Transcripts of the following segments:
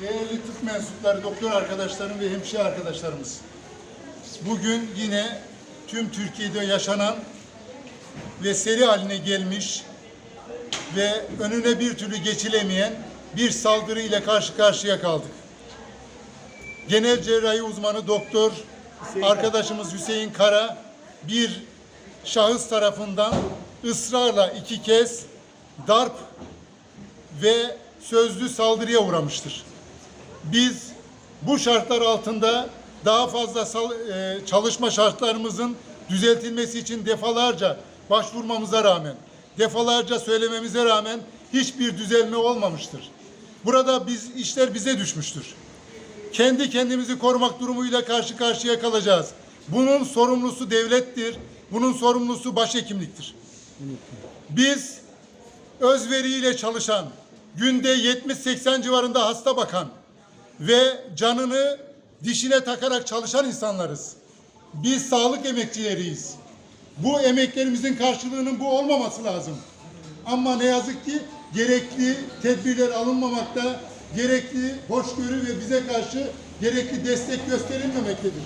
Değerli tıp mensupları, doktor arkadaşlarım ve hemşire arkadaşlarımız. Bugün yine tüm Türkiye'de yaşanan ve seri haline gelmiş ve önüne bir türlü geçilemeyen bir saldırı ile karşı karşıya kaldık. Genel cerrahi uzmanı doktor arkadaşımız Hüseyin Kara bir şahıs tarafından ısrarla iki kez darp ve sözlü saldırıya uğramıştır. Biz bu şartlar altında daha fazla e, çalışma şartlarımızın düzeltilmesi için defalarca başvurmamıza rağmen, defalarca söylememize rağmen hiçbir düzelme olmamıştır. Burada biz işler bize düşmüştür. Kendi kendimizi korumak durumuyla karşı karşıya kalacağız. Bunun sorumlusu devlettir. Bunun sorumlusu başhekimliktir. Biz özveriyle çalışan, günde 70-80 civarında hasta bakan ve canını dişine takarak çalışan insanlarız. Biz sağlık emekçileriyiz. Bu emeklerimizin karşılığının bu olmaması lazım. Ama ne yazık ki gerekli tedbirler alınmamakta, gerekli hoşgörü ve bize karşı gerekli destek gösterilmemektedir.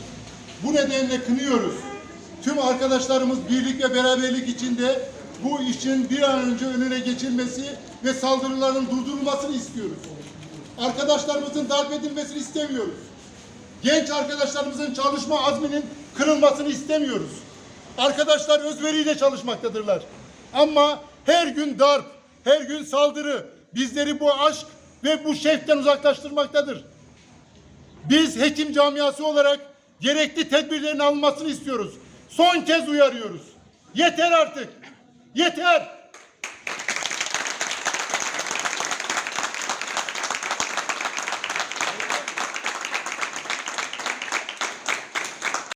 Bu nedenle kınıyoruz. Tüm arkadaşlarımız birlik ve beraberlik içinde bu işin bir an önce önüne geçilmesi ve saldırıların durdurulmasını istiyoruz. Arkadaşlarımızın darp edilmesini istemiyoruz. Genç arkadaşlarımızın çalışma azminin kırılmasını istemiyoruz. Arkadaşlar özveriyle çalışmaktadırlar. Ama her gün darp, her gün saldırı bizleri bu aşk ve bu şevkten uzaklaştırmaktadır. Biz hekim camiası olarak gerekli tedbirlerin alınmasını istiyoruz. Son kez uyarıyoruz. Yeter artık. Yeter.